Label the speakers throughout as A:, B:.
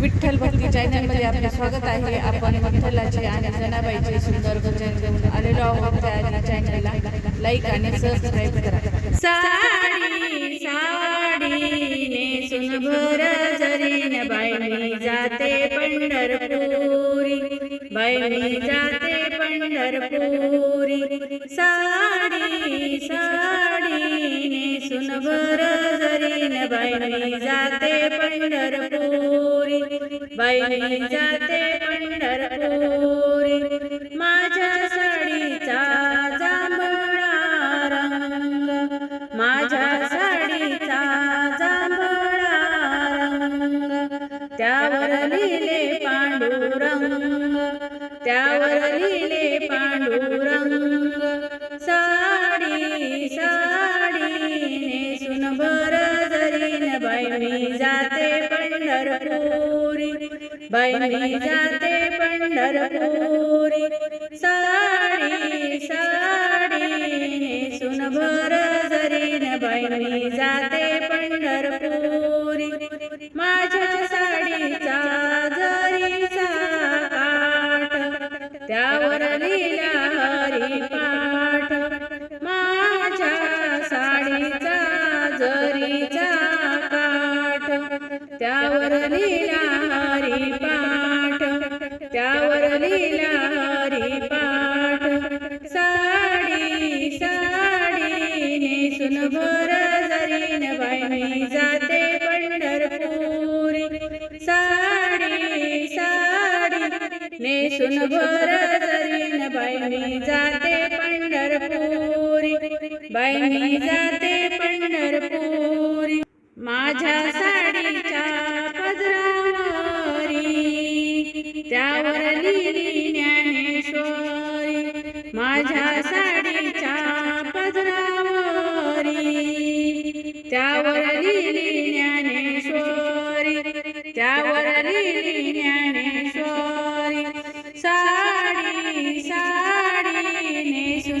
A: विठ्ठल भक्ती चॅनलमध्ये आपले स्वागत आहे. आपण विठ्ठलाचे आणि जनाबाईचे सुंदर भजन घेऊन आलेलो आहोत त्या चॅनलला. लाईक आणि सबस्क्राईब करा.
B: साडी साडी नेसून भर जरीन बाई जाते पंढरपुरी. बाई जाते पंढरपुरी. सा बहिणी जाते पंढरपुरी बहिणी जाते पंढरपुरी माझ्या साडीचा जांभळा रंग माझ्या साडीचा जांभळा रंग त्यावर लिहिले पांडुरंग जाते पंढरपुरी. बहिणी जाते पंढरपुरी. त्यावर पाठ हरिपाठ त्यावर लिहिला हरिपाठ साडी साडी नेसून भर जरीन बाई जाते पंढरपुरी. साडी साडी नेसून भर जरीन बाई जाते पंढरपुरी. बाई जाते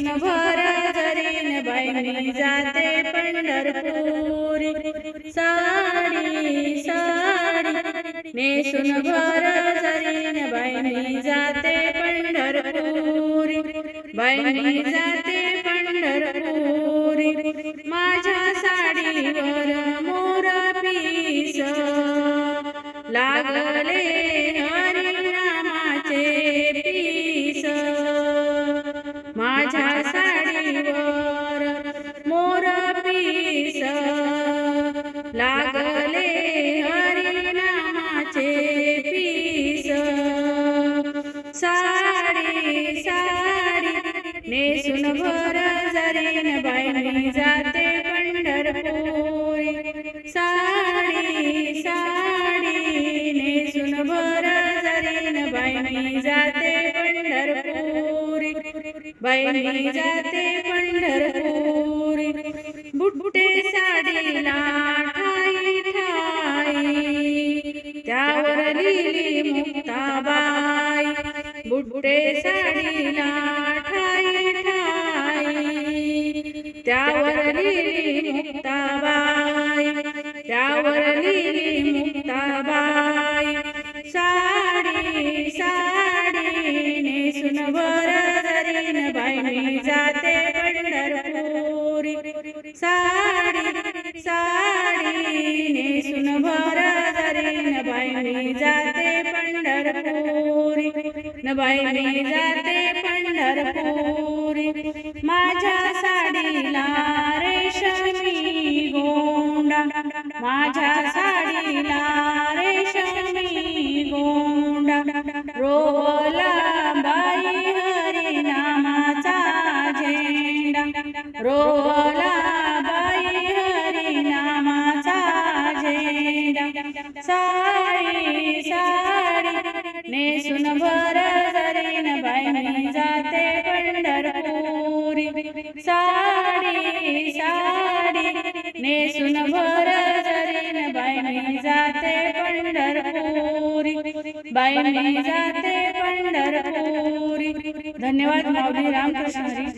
B: भर जरीन बाई जाते पंढरपुरी साडी साडी नेसून भर जरीन बाई जाते पंढरपुरी बाई जाते पंढरपुरी माझ्या साडीवर मोर पीस लागले लागले हरिनामाचे पीस साडी साडी नेसून भर जरीन बाई जाते पंढरपुरी साडी साडी नेसून भर जरीन बाई जाते पंढरपुरी बाई जाते पंढरपुरी बुट्टे त्यावर लिहिली मुक्ताबाई बुट्टे साडीला ठाई ठाई त्यावर लिहिली मुक्ताबाई त्यावर लिहिली मुक्ताबाई जरीन बाई जाते पंढरपुरी न बाई जाते पंढरपुरी जरीन जाते पंढरपुरी. बाई जाते पंढरपुरी. धन्यवाद माऊली रामकृष्ण हरी.